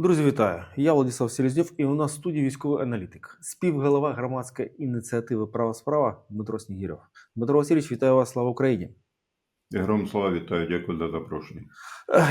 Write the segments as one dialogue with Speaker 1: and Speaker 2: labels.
Speaker 1: Друзі, вітаю! Я Владислав Селезньов і у нас в студії військовий аналітик, співголова громадської ініціативи Права справа Дмитро Снігіров. Дмитро Васильович, вітаю вас, слава Україні!
Speaker 2: Гром слава вітаю, дякую за запрошення.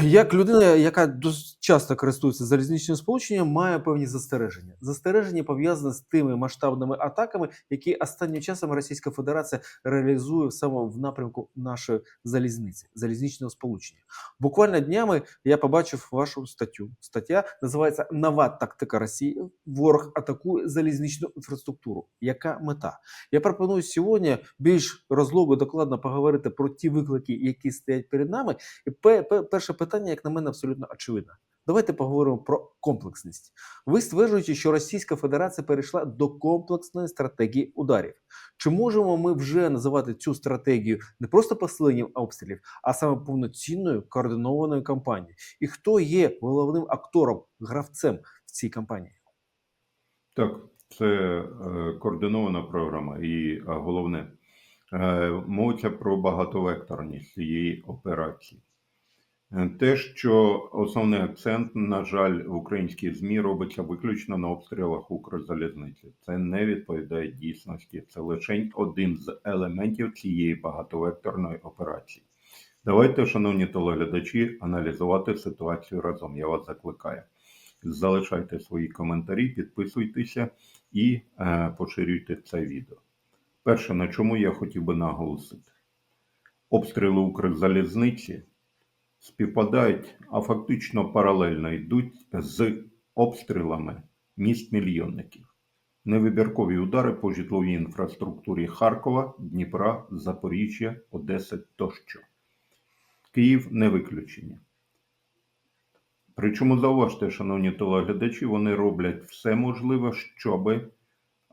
Speaker 1: Як людина, яка досить часто користується залізничним сполученням, має певні застереження. Застереження пов'язані з тими масштабними атаками, які останнім часом Російська Федерація реалізує саме в напрямку нашої залізниці, залізничного сполучення. Буквально днями я побачив вашу статтю. Стаття називається Нова тактика Росії. Ворог атакує залізничну інфраструктуру. Яка мета? Я пропоную сьогодні більш розлого докладно поговорити про ті виклики, які стоять перед нами. І пе- пе- перше питання, як на мене, абсолютно очевидне. Давайте поговоримо про комплексність. Ви стверджуєте, що Російська Федерація перейшла до комплексної стратегії ударів. Чи можемо ми вже називати цю стратегію не просто посиленням обстрілів, а саме повноцінною координованою кампанією? І хто є головним актором, гравцем в цій кампанії?
Speaker 2: Так, це е, координована програма, і е, головне, е, мовиться про багатовекторність цієї операції. Е, Те, що основний акцент, на жаль, в українській ЗМІ робиться виключно на обстрілах Укрзалізниці. Це не відповідає дійсності. Це лише один з елементів цієї багатовекторної операції. Давайте, шановні телеглядачі, аналізувати ситуацію разом. Я вас закликаю. Залишайте свої коментарі, підписуйтеся і е, поширюйте це відео. Перше, на чому я хотів би наголосити: обстріли Укрзалізниці співпадають, а фактично паралельно йдуть з обстрілами міст мільйонників. Невибіркові удари по житловій інфраструктурі Харкова, Дніпра, Запоріжжя, Одеси тощо. Київ не виключення. Причому зауважте, шановні телеглядачі, вони роблять все можливе, щоб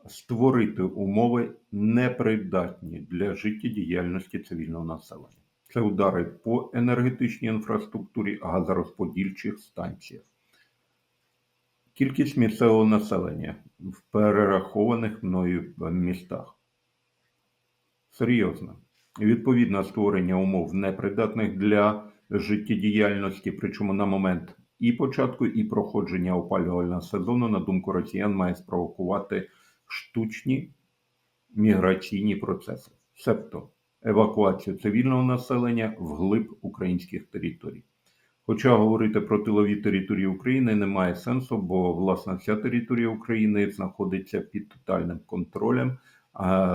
Speaker 2: створити умови непридатні для життєдіяльності цивільного населення. Це удари по енергетичній інфраструктурі, газорозподільчих станціях. Кількість місцевого населення в перерахованих мною містах. Серйозно. Відповідно створення умов непридатних для життєдіяльності, причому на момент і початку, і проходження опалювального сезону, на думку росіян, має спровокувати штучні міграційні процеси, себто евакуацію цивільного населення вглиб українських територій. Хоча говорити про тилові території України немає сенсу, бо власне вся територія України знаходиться під тотальним контролем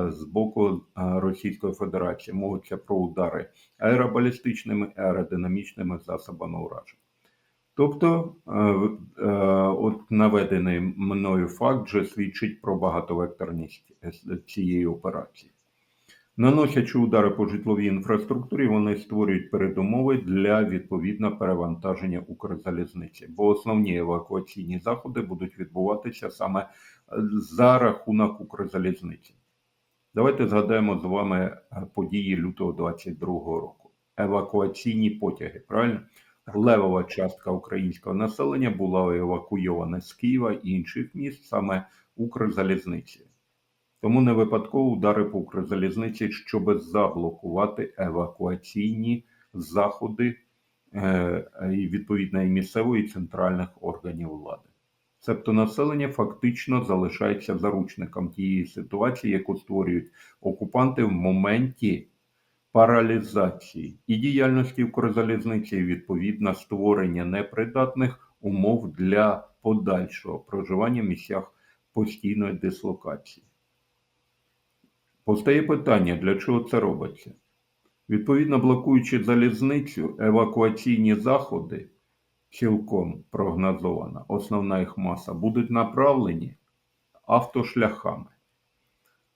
Speaker 2: з боку Російської Федерації. Мовиться про удари аеробалістичними аеродинамічними засобами ураження. Тобто, е, е, от наведений мною факт вже свідчить про багатовекторність е, цієї операції. Наносячи удари по житловій інфраструктурі, вони створюють передумови для відповідно перевантаження Укрзалізниці, бо основні евакуаційні заходи будуть відбуватися саме за рахунок Укрзалізниці. Давайте згадаємо з вами події лютого 2022 року. Евакуаційні потяги, правильно? Левова частка українського населення була евакуйована з Києва і інших міст саме Укрзалізниці. Тому не випадково удари по Укрзалізниці, щоб заблокувати евакуаційні заходи е, і відповідно і місцевої і центральних органів влади. Себто населення фактично залишається заручником тієї ситуації, яку створюють окупанти в моменті паралізації і діяльності Укрзалізниці, і відповідно створення непридатних умов для подальшого проживання в місцях постійної дислокації. Постає питання, для чого це робиться? Відповідно, блокуючи залізницю, евакуаційні заходи цілком прогнозована, основна їх маса, будуть направлені автошляхами.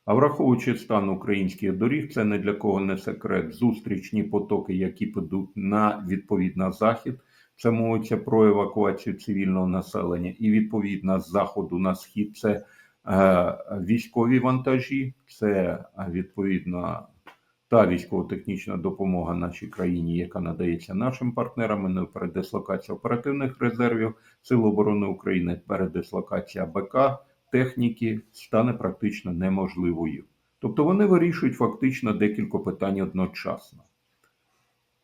Speaker 2: А враховуючи стан українських доріг, це не для кого не секрет. Зустрічні потоки, які підуть на відповідно захід, це мовиться про евакуацію цивільного населення, і відповідно заходу на схід це військові вантажі, це е, відповідно та військово-технічна допомога нашій країні, яка надається нашим партнерам, ну, передислокація оперативних резервів Сил оборони України, передислокація БК техніки стане практично неможливою. Тобто вони вирішують фактично декілька питань одночасно.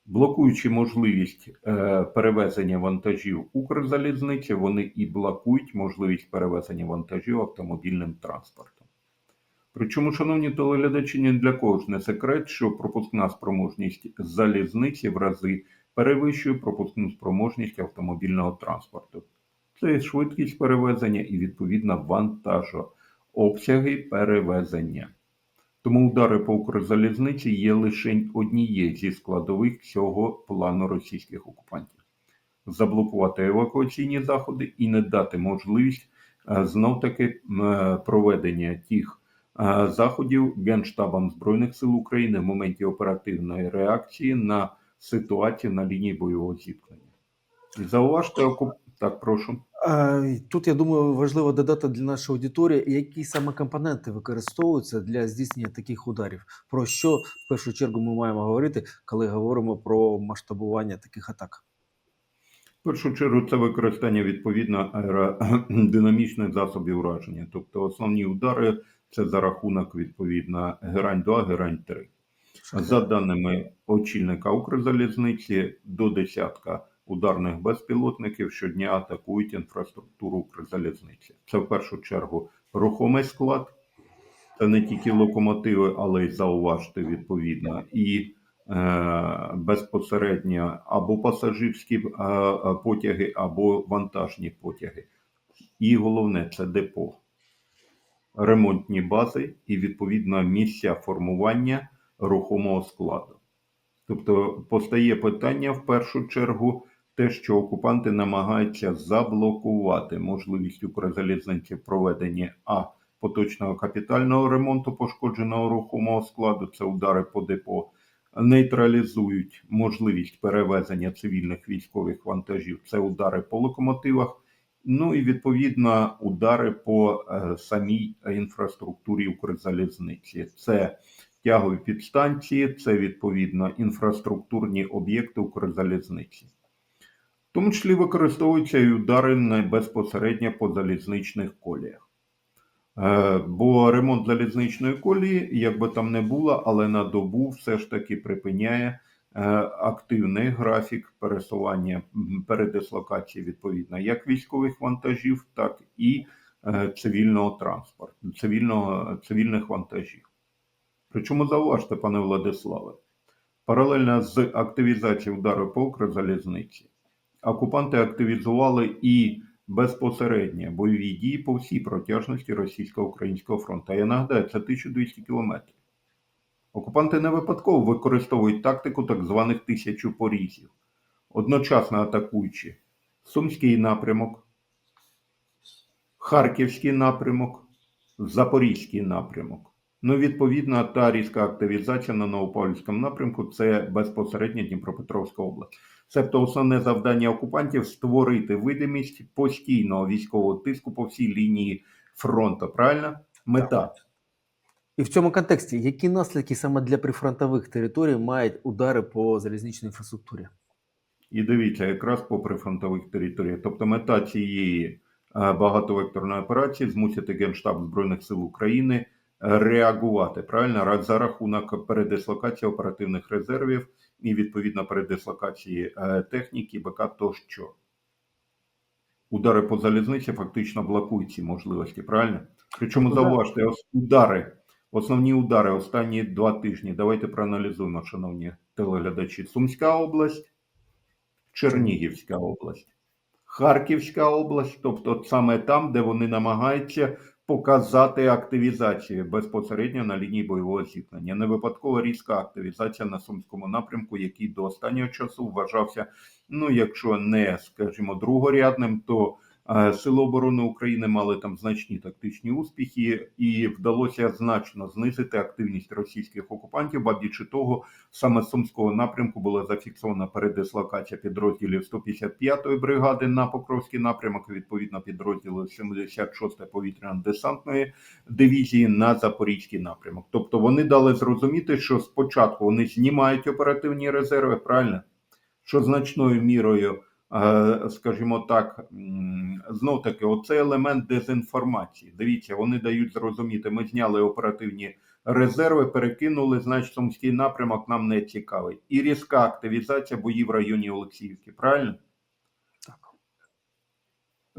Speaker 2: Блокуючи можливість е, перевезення вантажів Укрзалізниці, вони і блокують можливість перевезення вантажів автомобільним транспортом. Причому, шановні телеглядачі, ні для кого ж не секрет, що пропускна спроможність залізниці в рази перевищує пропускну спроможність автомобільного транспорту. Це швидкість перевезення і відповідно вантажообсяги перевезення. Тому удари по Укрзалізниці є лише однією зі складових цього плану російських окупантів. Заблокувати евакуаційні заходи і не дати можливість е, знов-таки е, проведення тих е, заходів Генштабом Збройних сил України в моменті оперативної реакції на ситуацію на лінії бойового зіткнення. Зауважте, окуп... так, прошу.
Speaker 1: Тут я думаю, важливо додати для нашої аудиторії, які саме компоненти використовуються для здійснення таких ударів. Про що в першу чергу ми маємо говорити, коли говоримо про масштабування таких атак?
Speaker 2: В першу чергу це використання відповідно аеродинамічних засобів ураження. Тобто основні удари це за рахунок відповідно герань 2, герань 3. За даними очільника Укрзалізниці, до десятка ударних безпілотників щодня атакують інфраструктуру Укрзалізниці. Це в першу чергу рухомий склад, це не тільки локомотиви, але й зауважте відповідно і е, безпосередньо або пасажирські е, потяги, або вантажні потяги. І головне це депо, ремонтні бази і відповідно місця формування рухомого складу. Тобто постає питання в першу чергу те, що окупанти намагаються заблокувати можливість Укрзалізниці проведення а поточного капітального ремонту пошкодженого рухомого складу, це удари по депо, нейтралізують можливість перевезення цивільних військових вантажів, це удари по локомотивах. Ну і відповідно удари по е, самій інфраструктурі Укрзалізниці. Це тягові підстанції, це відповідно інфраструктурні об'єкти Укрзалізниці. Тому числі використовуються і удари безпосередньо по залізничних коліях. Е, Бо ремонт залізничної колії, як би там не було, але на добу все ж таки припиняє е, активний графік пересування передислокації відповідно як військових вантажів, так і е, цивільного транспорту, цивільного, цивільних вантажів. Причому зауважте, пане Владиславе, паралельно з активізацією удару по Укрзалізниці, окупанти активізували і безпосередньо бойові дії по всій протяжності російсько-українського фронту. Я нагадаю, це 1200 кілометрів. Окупанти не випадково використовують тактику так званих тисячу порізів, одночасно атакуючи Сумський напрямок, Харківський напрямок, Запорізький напрямок. Ну, відповідно, та різка активізація на Новопавлівському напрямку це безпосередньо Дніпропетровська область. Тобто основне завдання окупантів створити видимість постійного військового тиску по всій лінії фронту. Правильно? Мета.
Speaker 1: І в цьому контексті, які наслідки саме для прифронтових територій мають удари по залізничній інфраструктурі?
Speaker 2: І дивіться, якраз по прифронтових територіях. Тобто мета цієї е, багатовекторної операції змусити Генштаб Збройних сил України е, реагувати правильно за рахунок передислокації оперативних резервів і відповідно передислокації е, техніки, БК тощо. Удари по залізниці фактично блокують ці можливості, правильно? Причому зауважте, удари, основні удари останні два тижні. Давайте проаналізуємо, шановні телеглядачі. Сумська область, Чернігівська область, Харківська область, тобто саме там, де вони намагаються показати активізацію безпосередньо на лінії бойового зіткнення. Не випадково різка активізація на Сумському напрямку, який до останнього часу вважався, ну якщо не, скажімо, другорядним, то Сили оборони України мали там значні тактичні успіхи, і вдалося значно знизити активність російських окупантів. Ба більше того, саме з Сумського напрямку була зафіксована передислокація підрозділів 155-ї бригади на Покровський напрямок, відповідно підрозділи 76-ї повітряно-десантної дивізії на Запорізький напрямок. Тобто вони дали зрозуміти, що спочатку вони знімають оперативні резерви, правильно? Що значною мірою, е, скажімо так, знов таки, оце елемент дезінформації. Дивіться, вони дають зрозуміти, ми зняли оперативні резерви перекинули, значить, Сумський напрямок нам не цікавий. І різка активізація боїв в районі Олексіївки. Правильно?
Speaker 1: Так.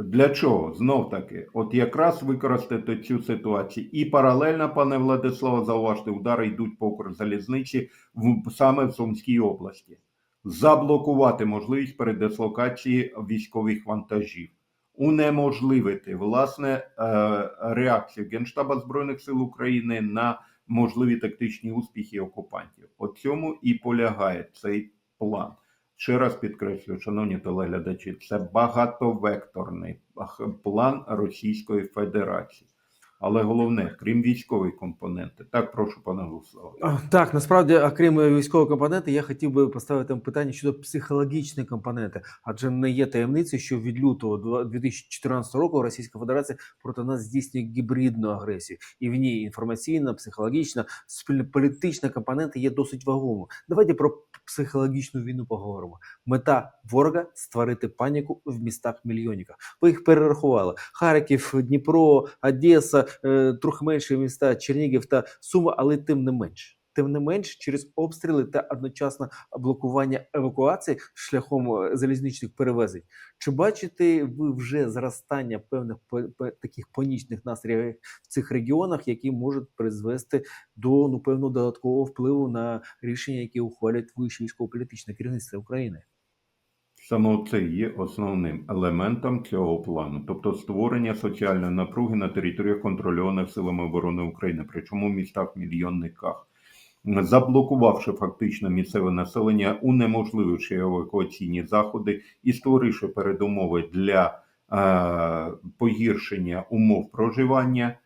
Speaker 2: Для чого? Знов таки, от якраз використати цю ситуацію. І паралельно, пане Владиславе, зауважте, удари йдуть по Укрзалізниці в, саме в Сумській області. Заблокувати можливість передислокації військових вантажів, унеможливити власне е, реакцію Генштаба Збройних сил України на можливі тактичні успіхи окупантів. От цьому і полягає цей план. Ще раз підкреслюю, шановні телеглядачі, це багатовекторний план Російської Федерації. Але головне, крім військової компоненти, так прошу пане Владиславе.
Speaker 1: А, Так, насправді, окрім е, військової компоненти, я хотів би поставити питання щодо психологічної компоненти, адже не є таємницею, що від лютого два- 2014 року Російська Федерація проти нас здійснює гібридну агресію, і в ній інформаційна, психологічна, політична компоненти є досить вагомою. Давайте про психологічну війну поговоримо. Мета ворога створити паніку в містах мільйонниках. Ви їх перерахували: Харків, Дніпро, Одеса, трохи менші міста, Чернігів та Суми, але тим не менш. Тим не менш, через обстріли та одночасне блокування евакуації шляхом е, залізничних перевезень. Чи бачите ви вже зростання певних таких панічних настроїв в цих регіонах, які можуть призвести до ну певно додаткового впливу на рішення, які ухвалять вище військово-політичне керівництво України?
Speaker 2: Саме це є основним елементом цього плану, тобто створення соціальної напруги на територіях контрольованих силами оборони України, причому в містах мільйонниках, заблокувавши фактично місцеве населення, унеможлививши евакуаційні заходи і створивши передумови для е, погіршення умов проживання.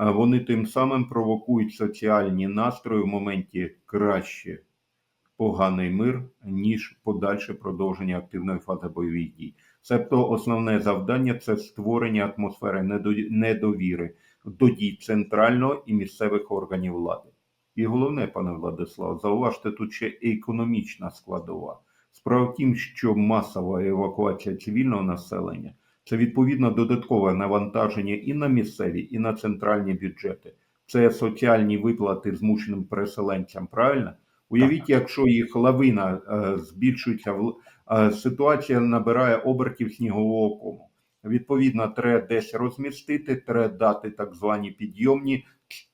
Speaker 2: е, Вони тим самим провокують соціальні настрої в моменті краще поганий мир, ніж подальше продовження активної фази бойових дій. Себто основне завдання це створення атмосфери недовіри до дій центрального і місцевих органів влади. І головне, пане Владислав, зауважте тут ще економічна складова. Справа в тім, що масова евакуація цивільного населення це відповідно додаткове навантаження і на місцеві, і на центральні бюджети. Це соціальні виплати змушеним переселенцям, правильно? Уявіть, якщо їх лавина е, збільшується, е, ситуація набирає обертів снігового кому. Відповідно, треба десь розмістити, треба дати так звані підйомні,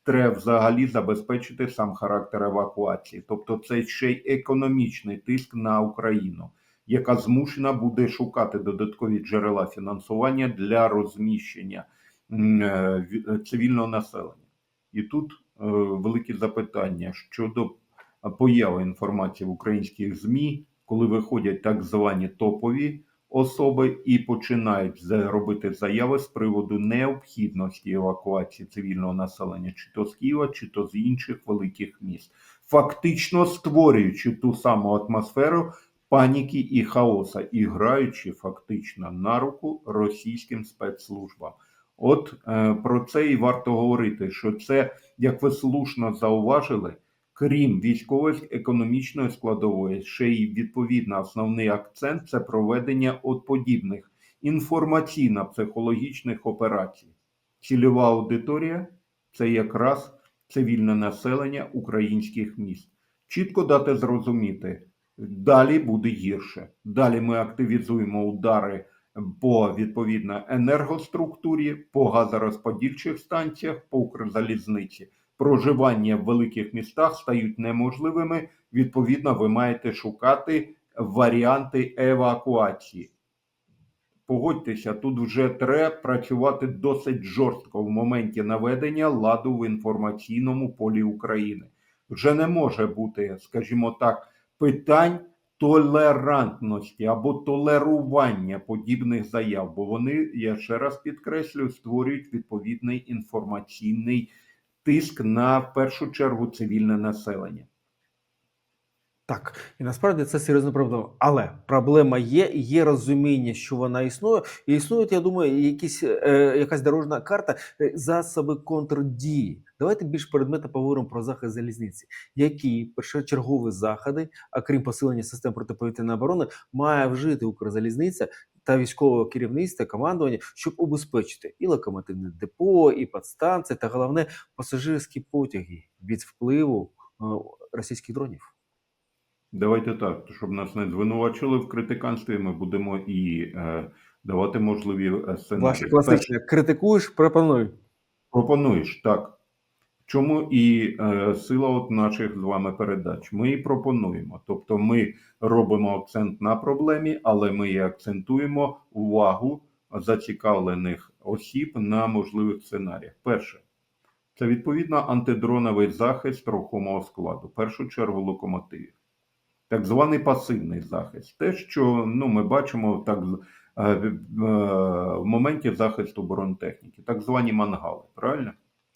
Speaker 2: треба взагалі забезпечити сам характер евакуації. Тобто це ще й економічний тиск на Україну, яка змушена буде шукати додаткові джерела фінансування для розміщення е, ві- цивільного населення. І тут е, великі запитання щодо появи інформації в українських ЗМІ, коли виходять так звані топові особи і починають робити заяви з приводу необхідності евакуації цивільного населення, чи то з Києва, чи то з інших великих міст, фактично створюючи ту саму атмосферу паніки і хаоса, і граючи фактично на руку російським спецслужбам. От е, про це і варто говорити, що це, як ви слушно зауважили, крім військової економічної складової, ще й відповідно основний акцент це проведення от подібних інформаційно-психологічних операцій. Цільова аудиторія це якраз цивільне населення українських міст. Чітко дати зрозуміти, далі буде гірше. Далі ми активізуємо удари по відповідно енергоструктурі, по газорозподільчих станціях, по Укрзалізниці проживання в великих містах стають неможливими. Відповідно, ви маєте шукати варіанти евакуації. Погодьтеся, тут вже треба працювати досить жорстко в моменті наведення ладу в інформаційному полі України. Вже не може бути, скажімо так, питань толерантності або толерування подібних заяв, бо вони, я ще раз підкреслюю, створюють відповідний інформаційний тиск на в першу чергу цивільне населення.
Speaker 1: Так, і насправді це серйозна проблема. Але проблема є, є розуміння, що вона існує. І існує, я думаю, якісь, е, якась дорожна карта, е, засоби контрдії. Давайте більш предметно поговоримо про захист залізниці. Які першочергові заходи, а крім посилення систем протиповітряної оборони, має вжити Укрзалізниця та військового керівництва командування, щоб убезпечити і локомотивне депо, і подстанції, та головне пасажирські потяги від впливу е, російських дронів.
Speaker 2: Давайте так, щоб нас не звинувачили в критиканстві, ми будемо і е, давати можливі е, сценарії.
Speaker 1: Ваші класичні критикуєш, пропонуй.
Speaker 2: Пропонуєш, так. Чому і е, сила от наших з вами передач? Ми і пропонуємо. Тобто ми робимо акцент на проблемі, але ми і акцентуємо увагу зацікавлених осіб на можливих сценаріях. Перше, це відповідно антидроновий захист рухомого складу, в першу чергу локомотивів. Так званий пасивний захист. Те, що ну, ми бачимо так, е, е, в моменті захисту бронетехніки, так звані мангали, правильно?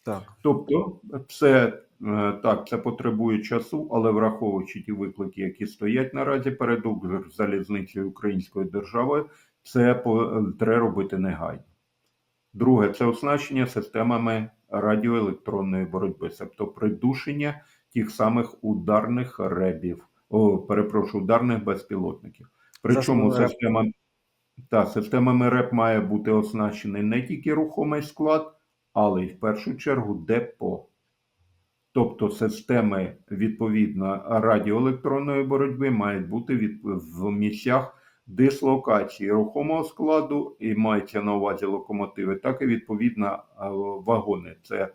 Speaker 1: Так.
Speaker 2: Тобто, це е, так, це потребує часу, але враховуючи ті виклики, які стоять наразі перед Укрзалізницею української держави, це треба робити негайно. Друге, це оснащення системами радіоелектронної боротьби, тобто придушення тих самих ударних ребів, о, перепрошую, ударних безпілотників. Причому система, та, системами РЕП має бути оснащений не тільки рухомий склад, але й в першу чергу депо. Тобто системи відповідно радіоелектронної боротьби мають бути від, в місцях дислокації рухомого складу, і мається на увазі локомотиви, так і відповідно е, вагони. Це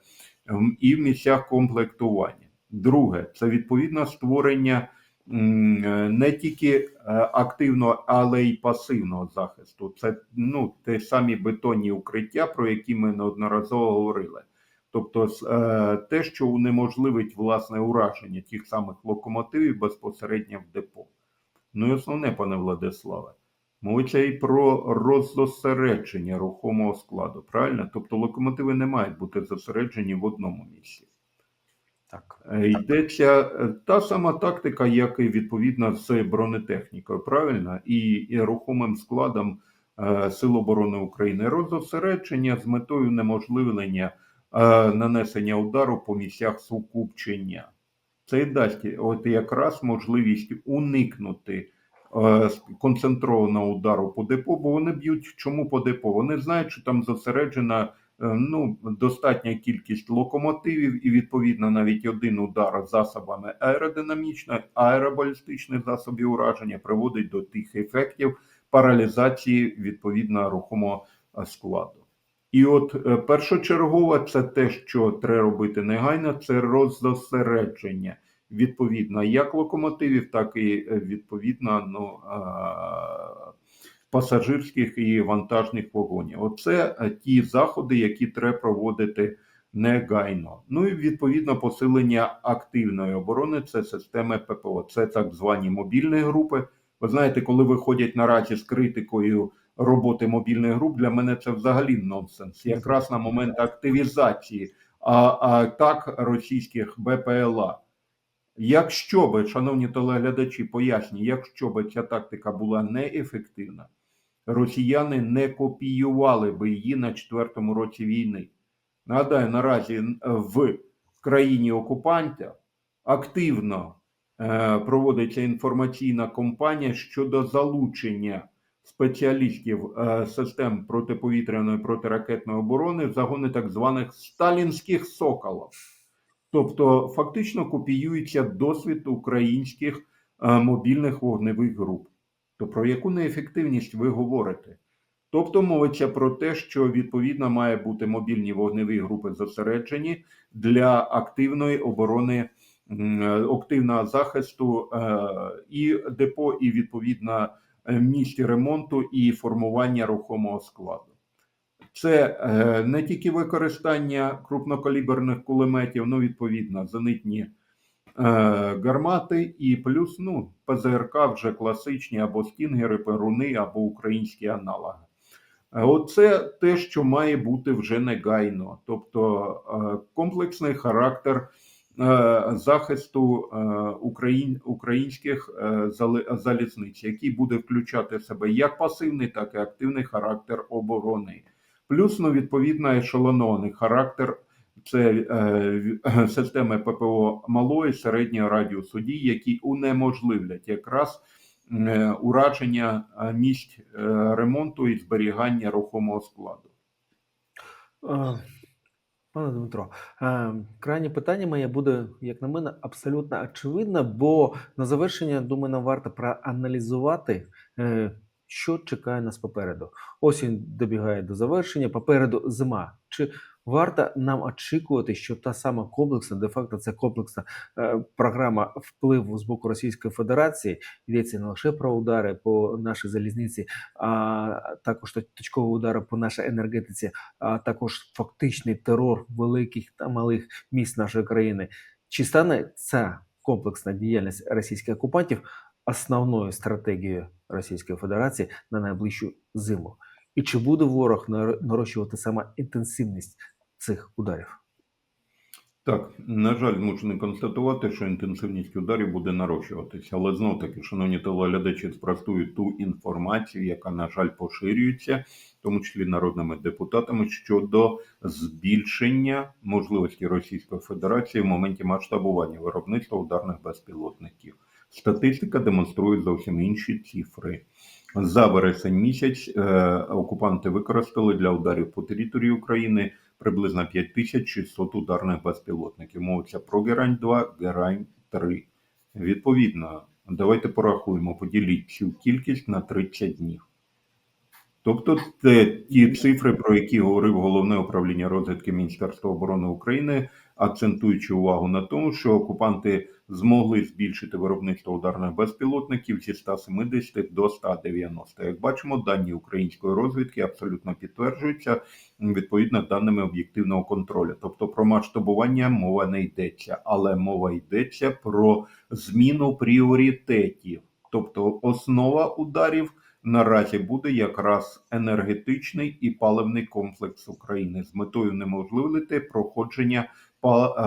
Speaker 2: і в місцях комплектування. Друге, це відповідно створення не тільки е, активного, але й пасивного захисту. Це ну, те самі бетонні укриття, про які ми неодноразово говорили. Тобто е, те, що унеможливить власне ураження тих самих локомотивів безпосередньо в депо. Ну і основне, пане Владиславе, мовиться і про роззосередження рухомого складу, правильно? Тобто локомотиви не мають бути зосереджені в одному місці.
Speaker 1: Так.
Speaker 2: Е, Йдеться е, та сама тактика, як і відповідно з бронетехнікою, правильно, і, і рухомим складом е, Сил оборони України. Розосередження з метою неможливлення е, нанесення удару по місцях сукупчення. Це дасть от якраз можливість уникнути е, концентрованого удару по депо, бо вони б'ють чому по депо? Вони знають, що там зосереджена ну, достатня кількість локомотивів і відповідно навіть один удар засобами аеродинамічної, аеробалістичних засобів ураження приводить до тих ефектів паралізації відповідно рухомого е, складу. І от е, першочергове це те, що треба робити негайно, це роззосередження відповідно як локомотивів, так і е, відповідно ну, е, пасажирських і вантажних вагонів. Оце е, ті заходи, які треба проводити негайно. Ну і відповідно посилення активної оборони це системи ППО. Це так звані мобільні групи. Ви знаєте, коли виходять наразі з критикою роботи мобільних груп, для мене це взагалі нонсенс. Якраз на момент активізації а, а так російських БПЛА. Якщо би, шановні телеглядачі, поясню, якщо би ця тактика була неефективна, росіяни не копіювали би її на четвертому році війни. Нагадаю, наразі в країні окупанта активно е, проводиться інформаційна кампанія щодо залучення спеціалістів е, систем протиповітряної протиракетної оборони в загони так званих сталінських соколів. Тобто фактично копіюється досвід українських е, мобільних вогневих груп. То про яку неефективність ви говорите? Тобто мовиться про те, що відповідно має бути мобільні вогневі групи зосереджені для активної оборони, активного захисту е, і депо, і відповідно е, місць ремонту і формування рухомого складу. Це е, не тільки використання крупнокаліберних кулеметів, ну відповідно зенитні гармати, і плюс ну, ПЗРК вже класичні або стінгери, перуни, або українські аналоги. Е, Оце те, що має бути вже негайно, тобто е, комплексний характер е, захисту е, українських е, залізниць, який буде включати в себе як пасивний, так і активний характер оборони. Плюс, ну, відповідно, ешелонований характер це е, системи ППО малої середнього радіусу дій, які унеможливлять якраз е, ураження е, місць е, ремонту і зберігання рухомого складу.
Speaker 1: Пане Дмитро, крайнє питання моє буде, як на мене, абсолютно очевидне, бо на завершення, думаю, нам варто проаналізувати, що чекає нас попереду. Осінь добігає до завершення, попереду зима. Чи варто нам очікувати, що та сама комплексна, де-факто це комплексна е, програма впливу з боку Російської Федерації, йдеться не лише про удари по нашій залізниці, а також точкові удари по нашій енергетиці, а також фактичний терор великих та малих міст нашої країни. Чи стане ця комплексна діяльність російських окупантів основною стратегією Російської Федерації на найближчу зиму? І чи буде ворог нар- нарощувати саме інтенсивність цих ударів?
Speaker 2: Так, на жаль, змушений констатувати, що інтенсивність ударів буде нарощуватися. Але знов таки, шановні телеглядачі, спростую ту інформацію, яка, на жаль, поширюється, в тому числі народними депутатами, щодо збільшення можливості Російської Федерації в моменті масштабування виробництва ударних безпілотників. Статистика демонструє зовсім інші цифри. За вересень місяць е, окупанти використали для ударів по території України приблизно 5600 ударних безпілотників. Мовиться про Герань 2, Герань 3. Відповідно, давайте порахуємо, поділіть цю кількість на 30 днів. Тобто це ті цифри, про які говорив головне управління розвідки Міністерства оборони України, акцентуючи увагу на тому, що окупанти змогли збільшити виробництво ударних безпілотників зі 170 до 190. Як бачимо, дані української розвідки абсолютно підтверджуються відповідно даними об'єктивного контролю. Тобто про масштабування мова не йдеться, але мова йдеться про зміну пріоритетів. Тобто основа ударів наразі буде якраз енергетичний і паливний комплекс України з метою неможливити проходження е,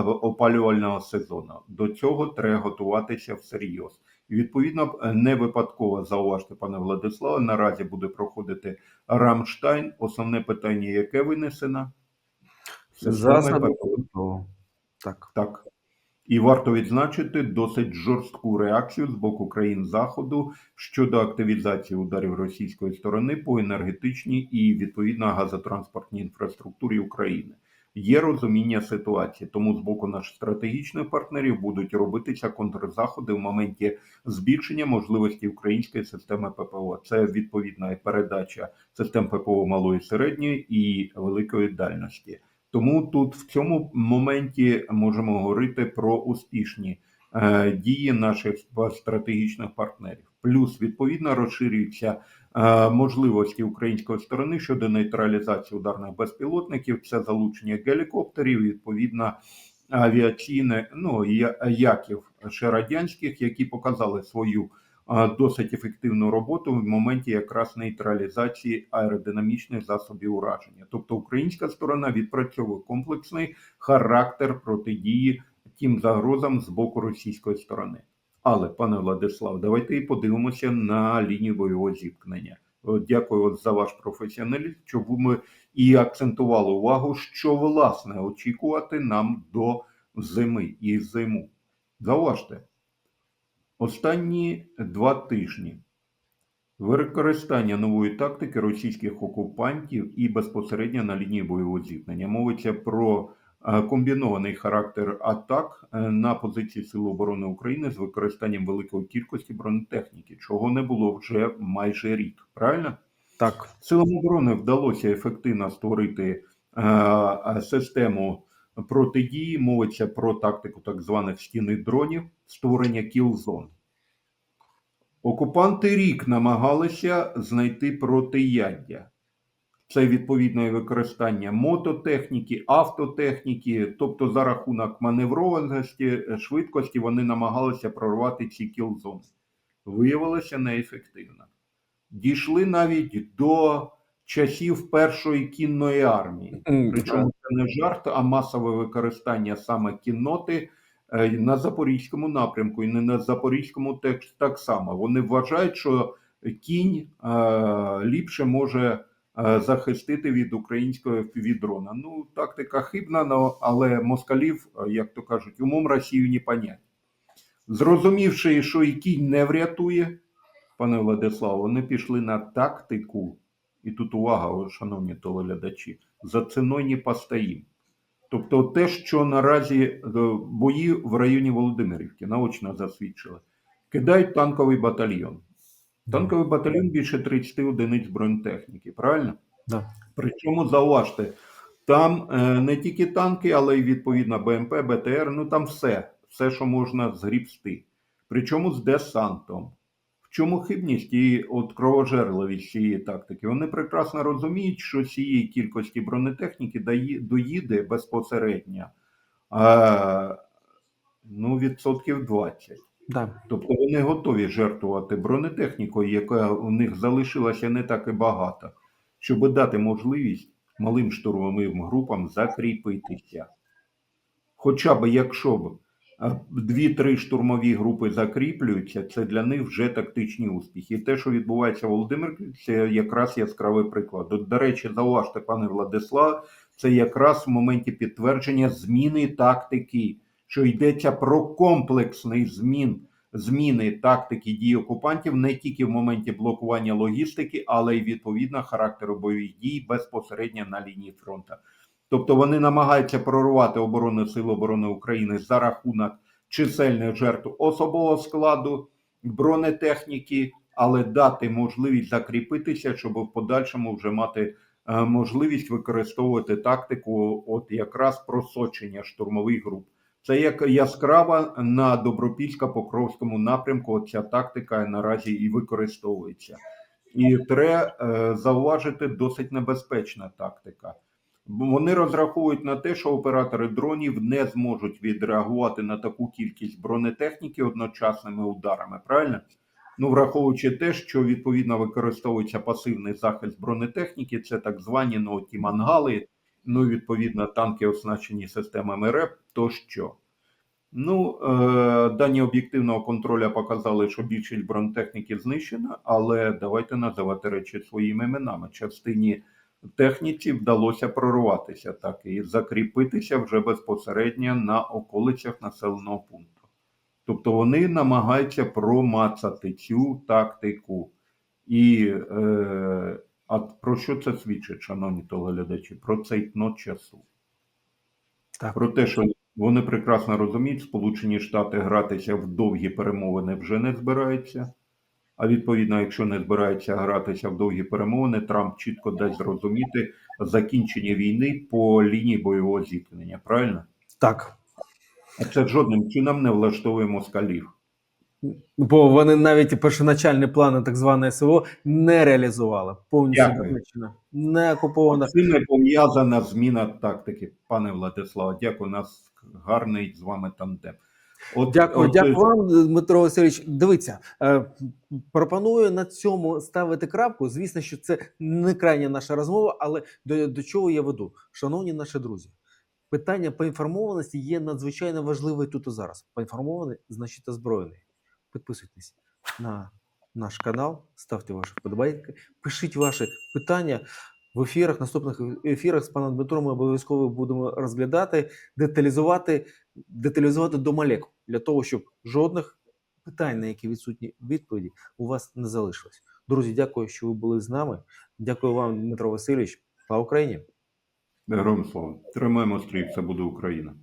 Speaker 2: опалювального сезону. До цього треба готуватися всерйоз. І відповідно е, не випадково зауважте, пане Владиславе, наразі буде проходити Рамштайн. Основне питання, яке винесено?
Speaker 1: Засоби. Так.
Speaker 2: Так. І варто відзначити досить жорстку реакцію з боку країн Заходу щодо активізації ударів російської сторони по енергетичній і відповідно газотранспортній інфраструктурі України. Є розуміння ситуації, тому з боку наших стратегічних партнерів будуть робитися контрзаходи в моменті збільшення можливості української системи ППО. Це відповідна передача систем ППО малої середньої і великої дальності. Тому тут в цьому моменті можемо говорити про успішні е, дії наших стратегічних партнерів. Плюс відповідно розширюються е, можливості української сторони щодо нейтралізації ударних безпілотників. Це залучення гелікоптерів, відповідно авіаційне, ну яків ще радянських, які показали свою досить ефективну роботу в моменті якраз нейтралізації аеродинамічних засобів ураження. Тобто українська сторона відпрацьовує комплексний характер протидії тим загрозам з боку російської сторони. Але, пане Владислав, давайте і подивимося на лінію бойового зіткнення. Дякую за ваш професіоналізм, щоб ми і акцентували увагу, що власне очікувати нам до зими і зиму. Зауважте, останні два тижні використання нової тактики російських окупантів і безпосередньо на лінії бойового зіткнення. Мовиться про е, комбінований характер атак е, на позиції Сил оборони України з використанням великої кількості бронетехніки, чого не було вже майже рік. Правильно?
Speaker 1: Так.
Speaker 2: Силам оборони вдалося ефективно створити е, е, систему протидії. Мовиться про тактику так званих стіни дронів, створення кілзон. Окупанти рік намагалися знайти протияддя. Це відповідне використання мототехніки, автотехніки, тобто за рахунок маневрованості, швидкості вони намагалися прорвати ці кілзони. Виявилося неефективно. Дійшли навіть до часів першої кінної армії. Причому це не жарт, а масове використання саме кінноти е, на запорізькому напрямку, і не на запорізькому так само. Вони вважають, що кінь е, ліпше може е, захистити від українського дрона. Ну, тактика хибна, но- але москалів, як то кажуть, умом Росію не понять. Зрозумівши, що і кінь не врятує, пане Владиславе, вони пішли на тактику, і тут увага, шановні телеглядачі, за ціною не постоїм. Тобто те, що наразі е, бої в районі Володимирівки наочно засвідчили, кидають танковий батальйон. Танковий батальйон більше 30 одиниць бронетехніки, правильно?
Speaker 1: Да.
Speaker 2: Причому зауважте, там е, не тільки танки, але й відповідно БМП, БТР, ну там все, все, що можна згрібсти. Причому з десантом. Чому хибність і от кровожерливість цієї тактики? Вони прекрасно розуміють, що цієї кількості бронетехніки доїде безпосередньо а, ну, відсотків 20.
Speaker 1: Да.
Speaker 2: Тобто вони готові жертвувати бронетехнікою, яка у них залишилася не так і багато, щоб дати можливість малим штурмовим групам закріпитися. Хоча б якщо б е, дві-три штурмові групи закріплюються, це для них вже тактичні успіхи. І те, що відбувається в Володимирці, це якраз яскравий приклад. До речі, зауважте, пане Владислав, це якраз в моменті підтвердження зміни тактики, що йдеться про комплексний змін зміни тактики дій окупантів не тільки в моменті блокування логістики, але й відповідно характеру бойових дій безпосередньо на лінії фронту. Тобто вони намагаються прорвати оборону Сил оборони України за рахунок чисельних жертв особового складу, бронетехніки, але дати можливість закріпитися, щоб в подальшому вже мати е, можливість використовувати тактику, от якраз просочення штурмових груп. Це як яскрава на Добропільсько-Покровському напрямку. Ця тактика наразі і використовується. І треба е, зауважити досить небезпечна тактика. Вони розраховують на те, що оператори дронів не зможуть відреагувати на таку кількість бронетехніки одночасними ударами. Правильно? Ну, враховуючи те, що відповідно використовується пасивний захист бронетехніки, це так звані ну, ті мангали, ну і відповідно танки оснащені системами РЕП тощо. Ну, е, дані об'єктивного контролю показали, що більшість бронетехніки знищена, але давайте називати речі своїми іменами. Частині техніці вдалося прорватися так і закріпитися вже безпосередньо на околицях населеного пункту. Тобто вони намагаються промацати цю тактику. І е, а про що це свідчить, шановні телеглядачі? Про цей тно часу.
Speaker 1: Так.
Speaker 2: Про те, що вони прекрасно розуміють, Сполучені Штати гратися в довгі перемовини вже не збираються. А відповідно, якщо не збирається гратися в довгі перемовини, Трамп чітко дасть зрозуміти закінчення війни по лінії бойового зіткнення. Правильно?
Speaker 1: Так.
Speaker 2: А це жодним чином не влаштовує москалів.
Speaker 1: Бо вони навіть першоначальні плани так званої СВО не реалізували. Повністю. Не окупована.
Speaker 2: Не пов'язана зміна тактики, пане Владиславе. Дякую, у нас гарний з вами тандем. От,
Speaker 1: Дякую,
Speaker 2: от,
Speaker 1: дякую вам, Дмитро Васильович. Дивіться, е, пропоную на цьому ставити крапку. Звісно, що це не крайня наша розмова, але до, до чого я веду? Шановні наші друзі, питання поінформованості є надзвичайно важливе тут і зараз. Поінформований, значить озброєний. Підписуйтесь на наш канал, ставте ваші вподобайки, пишіть ваші питання. В ефірах, наступних ефірах з паном Дмитром ми обов'язково будемо розглядати, деталізувати, деталізувати до молекул для того, щоб жодних питань, на які відсутні відповіді, у вас не залишилось. Друзі, дякую, що ви були з нами. Дякую вам, Дмитро Васильович. Слава Україні!
Speaker 2: Героям слава. Тримаємо стрій, це буде Україна.